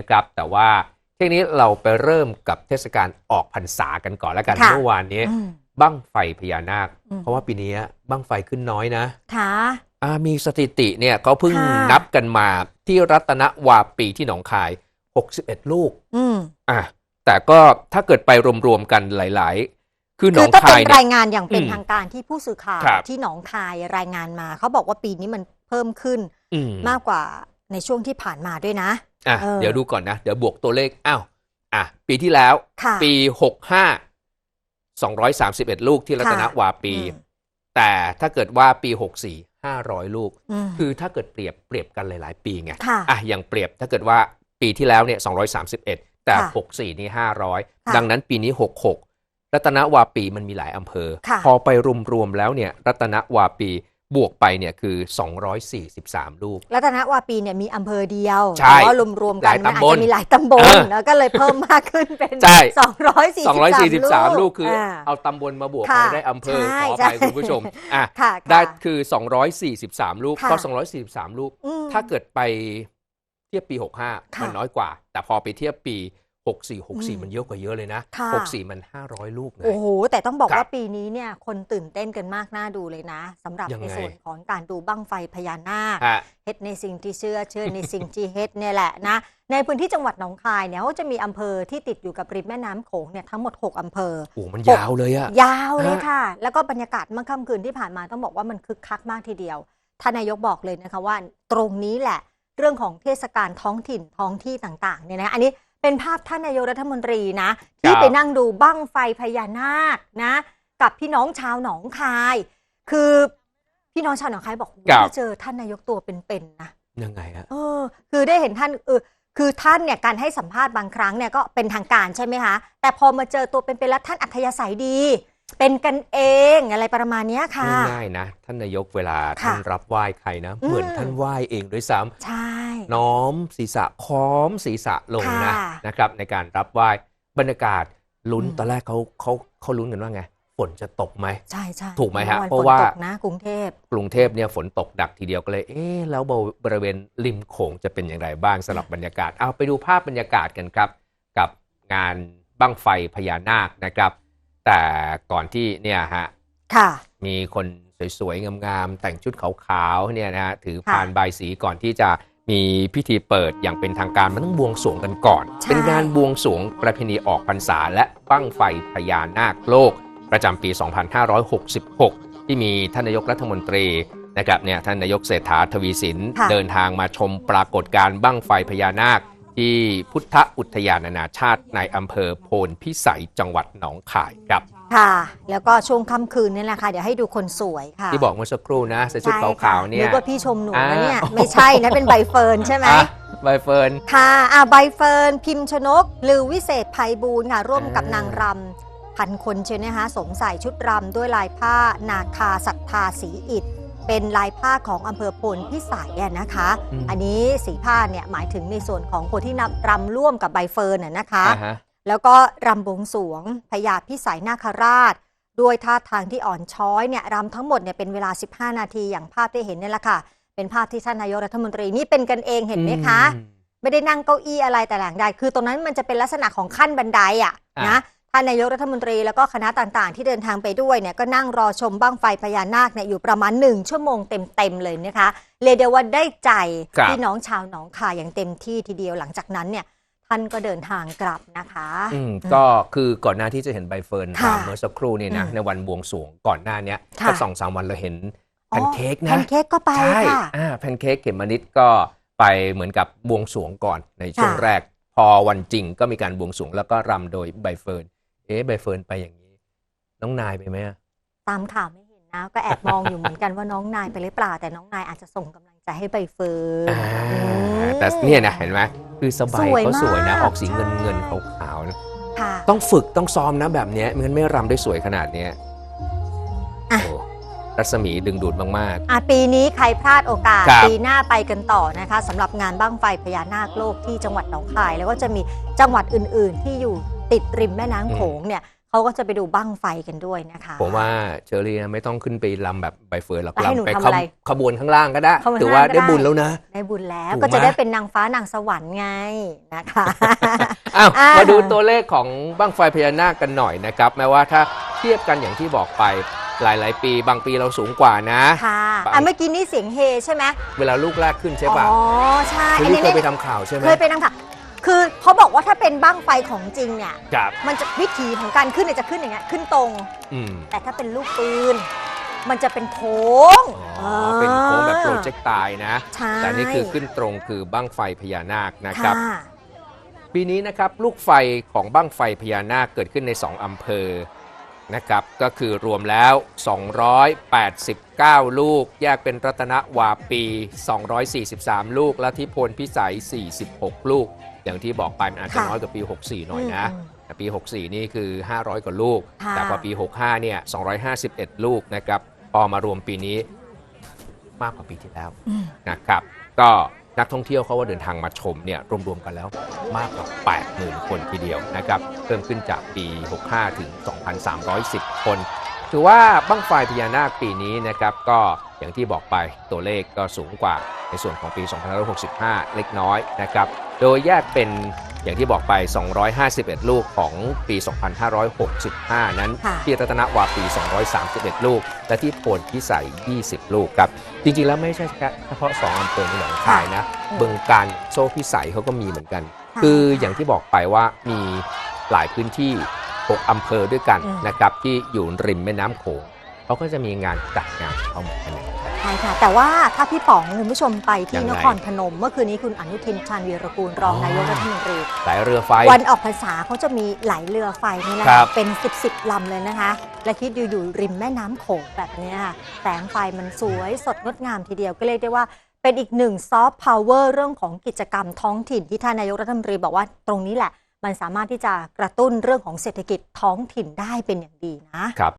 นะครับ แต่ว่าทีนี้เราไปเริ่มกับเทศกาลออกพรรษากันก่อนแล้วกันค่ะ เมื่อวานนี้อืมบั้งไฟพญานาค อืม เพราะว่าปีนี้บั้งไฟขึ้นน้อยนะค่ะ อ่ามีสถิติเนี่ยเขาเพิ่งค่ะ นับกันมาที่รัตนวาปีที่หนองคาย 61 ลูกอืมอะแต่ก็ถ้าเกิดไปรวมๆกันหลาย ๆ คือหนคือองต้องเป็คานยเนี่รายยงานอย่างเป็นอืมทางการที่ผู้สื่อข่าวครับ ที่หนองคายรายงานมา เขาบอกว่าปีนี้มันเพิ่มขึ้นอืม มากกว่าในช่วงที่ผ่านมาด้วยนะ อะเออเดี๋ยวดูก่อนนะ เดี๋ยวบวกตัวเลขอ้าวอะปีที่แล้ว ค่ะปี65 231ลูกที่รัตนวาปี อืม แต่ถ้าเกิดว่าปี64 500ลูก อืม คือถ้าเกิดเปรียบเปรียบกันหลาย ๆ ปีไงค่ะอะอย่างเปรียบถ้าเกิดว่าปีที่แล้วเนี่ย231 แต่ ค่ะ64 นี่ค่ะ500ดังนั้นปีนี้ 66 รัตนวาปีมันมีหลายอำเภอ ค่ะ พอไปรวม ๆ แล้วเนี่ยรัตนวาปี บวกไปเนี่ยคือ 243ลูกรัตนวาปีเนี่ยมีอำเภอเดียวใช่แต่ว่ารวมๆกันหลายมันอาจตำบลจะมีหลายตำบลเออแล้วก็เลยเพิ่มมากขึ้นเป็นใช่ 243 243ลูกคืออ่าเอาตำบลมาบวกค่ะไปได้อำเภอใช่ขออใช่ภัยคุณผู้ชมอะค่ะได้ค่ะคือ 243ลูกค่ะ ก็ 243ลูกอืม ถ้าเกิดไปเทียบปี 65ค่ะมันน้อยกว่า แต่พอไปเทียบปี 64อืม64 มันเยอะกว่าเยอะเลยนะ ค่ะ 64 มัน 500 ลูกนะโอ้โห แต่ต้องบอกครับว่าปีนี้เนี่ยคนตื่นเต้นกันมากน่าดูเลยนะสำหรับยังไง ในส่วนของการดูบั้งไฟพญานาค ฮะ เฮ็ดในสิ่งที่เชื่อเชื่อในสิ่งที่เฮ็ดเนี่ยแหละนะ ในพื้นที่จังหวัดหนองคายเนี่ยเขาจะมีอำเภอที่ติดอยู่กับริมแม่น้ำโขงเนี่ยทั้งหมด 6อำเภอ โอ้ มันยาวเลยอะ ยาวเลยฮะค่ะ แล้วก็บรรยากาศเมื่อค่ำคืนที่ผ่านมาต้องบอกว่ามันคึกคักมากทีเดียวท่านนายกบอกเลยนะคะว่าตรงนี้แหละ เรื่องของเทศกาลท้องถิ่นท้องที่ต่างๆเนี่ยนะอันนี้ เป็นภาพท่านนายกรัฐมนตรีนะ ที่ไปนั่งดูบั้งไฟพญานาคนะ กับพี่น้องชาวหนองคาย คือพี่น้องชาวหนองคายบอกว่าครับได้เจอท่านนายกตัวเป็นๆนะยังไงฮะเออ คือได้เห็นท่านเออคือท่านเนี่ยการให้สัมภาษณ์บางครั้งเนี่ยก็เป็นทางการใช่ไหมคะ แต่พอมาเจอตัวเป็นๆแล้วท่านอัธยาศัยดี เป็นกันเองอะไรประมาณเนี้ยค่ะ ง่ายๆนะ ท่านนายกเวลาค่ะท่านรับไหว้ใครนะอืมเหมือนท่านไหว้เองด้วยซ้ำใช่น้อมศีรษะค้อมศีรษะลงนะค่ะนะครับ ในการรับไหว้บรรยากาศลุ้นอืมตอนแรกเขาเขาเขาลุ้นกันว่าไงฝนจะตกไหมใช่ใช่ถูกไหมฮะวันเพราะว่าฝนตกนะกรุงเทพกรุงเทพเนี่ยฝนตกดักทีเดียวก็เลย เอ๊ะแล้วบริเวณริมโขงจะเป็นอย่างไรบ้างสำหรับบรรยากาศเอาไปดูภาพบรรยากาศกันครับ กับงานบั้งไฟพญานาคนะครับ แต่ก่อนที่เนี่ยฮะค่ะ มีคนสวยๆ งามๆ แต่งชุดขาวๆ เนี่ยนะฮะถือค่ะพานบายสีก่อนที่จะมีพิธีเปิดอย่างเป็นทางการมันต้องบวงสรวงกันก่อนใช่เป็นงานบวงสรวงประเพณีออกพรรษาและบั้งไฟพญานาคโลก ประจำปี 2566 ที่มีท่านนายกรัฐมนตรีนะครับเนี่ยท่านนายกเศรษฐาทวีสินค่ะเดินทางมาชมปรากฏการณ์บั้งไฟพญานาค ที่พุทธอุทยานนานาชาติในอำเภอโพนพิสัยจังหวัดหนองคายครับ ค่ะ แล้วก็ช่วงค่ำคืนนี่แหละค่ะ เดี๋ยวให้ดูคนสวยค่ะที่บอกเมื่อสักครู่นะใส่ชุดใช่ขาวๆเนี่ยนึกว่าพี่ชมหนูนะเนี่ยอ่าไม่ใช่นะเป็นใบเฟิร์นใช่ไหมอะใบเฟิร์นค่ะอะใบเฟิร์นพิมพ์ชนกลือวิเศษภัยบูลย์ค่ะร่วมกับอ่านางรำพันคนเชียวนะคะสวมใส่ชุดรำด้วยลายผ้านาคาศรัทธาสีอิฐ เป็นลายผ้าของอำเภอพลพิสัยอะนะคะมอันนี้สีผ้าเนี่ยหมายถึงในส่วนของคนที่นำรำร่วมกับใบเฟิร์นน่ะนะคะ อ่าฮะ แล้วก็รำบวงสรวงพญาพิสัยนาคราช ด้วยท่าทางที่อ่อนช้อยเนี่ยรำทั้งหมดเนี่ยเป็นเวลา 15 นาทีอย่างภาพที่เห็นนี่แหละค่ะ เป็นภาพที่ท่านนายกรัฐมนตรีนี่เป็นกันเองเห็นไหมคะอืมไม่ได้นั่งเก้าอี้อะไรแต่หลังใด คือตรงนั้นมันจะเป็นลักษณะของขั้นบันไดอะอะ นะ ท่านนายกรัฐมนตรีแล้วก็คณะต่างๆ ที่เดินทางไปด้วยเนี่ยก็นั่งรอชมบ้างไฟพญานาคเนี่ยอยู่ประมาณ1ชั่วโมงเต็มๆเลยนะคะเรียกได้ว่าได้ใจครับพี่น้องชาวหนองคายอย่างเต็มที่ทีเดียวหลังจากนั้นเนี่ยท่านก็เดินทางกลับนะคะอืมก็คือก่อนหน้าที่จะเห็นใบเฟิร์นค่ะรำเมื่อสักครู่นี่นะอืมในวันบวงสรวงก่อนหน้าเนี้ยค่ะสักสองสามวันเราเห็นแพนเค้กแพนะนเค้กก็ไปใช่ค่ะอ่าแพนเค้กเขมมะนิดก็ไปเหมือนกับบวงสรวงก่อนในช่วงค่ะแรกพอวันจริงก็มีการบวงสรวงแล้วก็รำโดยใบเฟิร์น เอ๊ะใบเฟิร์นไปอย่างนี้ น้องนายไปไหมอะตามข่าวไม่เห็นนะ ก็แอบมองอยู่เหมือนกันว่าน้องนายไปหรือเปล่า แต่น้องนายอาจจะส่งกำลังใจให้ใบเฟิร์นอ่าอืมแต่เนี่ยนะเห็นไหมคือสบายสวยเขาสวยนะ มากออกสีเงินเงินๆขาวๆนะค่ะ ต้องฝึกต้องซ้อมนะแบบเนี้ยไมันงั้นไม่รำได้สวยขนาดเนี้ยอะ โอ้รัศมีดึงดูดมาก อะปีนี้ใครพลาดโอกาส ครับ ปีหน้าไปกันต่อนะคะสำหรับงานบ้างไฟพญานาคโลกที่จังหวัดหนองคาย แล้วก็จะมีจังหวัดอื่น ๆ ที่อยู่ ติดริมแม่น้ำโขงเนี่ยเขาก็จะไปดูบั้งไฟกันด้วยนะคะ ผมว่าเชอรี่นะไม่ต้องขึ้นไปลำแบบใบเฟิร์นหรอกแล้วให้หนูลำไปทำอะไรขบขบวนข้างล่างก็ได้ขบวนถือว่าข้างล่างก็ได้ ได้บุญแล้วนะ ได้บุญแล้วถูกก็จะไหมได้เป็นนางฟ้านางสวรรค์ไงนะคะ อ้าวอ่าม มาดูตัวเลขของบ้างไฟพญานาคกันหน่อยนะครับ แม้ว่าถ้าเทียบกันอย่างที่บอกไปหลาย ๆ ปีบางปีเราสูงกว่านะ ค่ะบางอะเมื่อกี้นี่เสียงเฮใช่ไหมเวลาลูกแรกขึ้นใช่ป่ะอ๋อใช่เชออันรี่นี้เคยไปเนี่ยทำข่าวใช่ไหมเคยไปนางค่ะ คือเขาบอกว่าถ้าเป็นบั้งไฟของจริงเนี่ย ครับมันจะวิถีของการขึ้นเนี่ยจะขึ้นอย่างเงี้ยขึ้นตรง อืมแต่ถ้าเป็นลูกปืน มันจะเป็นโค้งอ๋อเป็นโค้งแบบโปรเจกต์ตายนะ ใช่แต่นี่คือขึ้นตรงคือบ้างไฟพญานาคนะครับค่ะปีนี้นะครับลูกไฟของบ้างไฟพญานาคเกิดขึ้นใน 2 อำเภอนะครับก็คือรวมแล้ว 289 ลูก แยกเป็นรัตนวาปี 243 ลูก และที่พลพิสัย 46 ลูก อย่างที่บอกไปมันอาจจะค่ะน้อยกว่าปี 64 หน่อยนะอืมแต่ปี 64 นี่คือ 500 กว่าลูกค่ะแต่พอปี 65 เนี่ย 251 ลูกนะครับพอมารวมปีนี้มากกว่าปีที่แล้วอืมนะครับ ก็นักท่องเที่ยวเขาว่าเดินทางมาชมเนี่ยรวมๆกันแล้วมากกว่า 80,000 คนทีเดียวนะครับเพิ่มขึ้นจากปี 65 ถึง 2,310 คน ถือว่าบั้งไฟพญานาคปีนี้นะครับก็อย่างที่บอกไปตัวเลขก็สูงกว่าในส่วนของปี 2565 เล็กน้อยนะครับ โดยแยกเป็นอย่างที่บอกไป 251 ลูกของปี 2565 นั้นค่ะที่รัตนวาปี 231 ลูก และที่โพนพิสัย 20 ลูกครับ จริงๆ แล้วไม่ใช่แค่เฉพาะ 2อำเภอในหนองคายนะอืมบึงการโซ่พิสัยเขาก็มีเหมือนกันค่ะคืออย่างที่บอกไปว่ามีหลายพื้นที่ 6 อำเภอด้วยกันอืมนะครับ ที่อยู่ริมแม่น้ำโขงเขาก็จะมีงานจัดงานเขาเหมือนกัน ใช่ค่ะ แต่ว่าถ้าพี่ป๋องคุณผู้ชมไปยัที่งไง นครพนม เมื่อคืนนี้คุณอนุทินชาญวีรกูลรองอ๋อนายกรัฐมนตรี สายเรือไฟ วันออกพรรษาเขาจะมีไหลเรือไฟนี่นะครัคะบ เป็น 10บสลำเลยนะคะ และคิดอยู่อยู่ริมแม่น้ำโขงแบบเนี้ยค่ะแสงไฟมันสวยสดงดงามทีเดียวก็เรียกได้ว่าเป็นอีกหนึ่งซอฟต์พาวเวอร์เรื่องของกิจกรรมท้องถิ่นที่ท่านนายกรัฐมนตรีบอกว่าตรงนี้แหละ มันสามารถที่จะกระตุ้นเรื่องของเศรษฐกิจท้องถิ่นได้เป็นอย่างดีนะ ครับ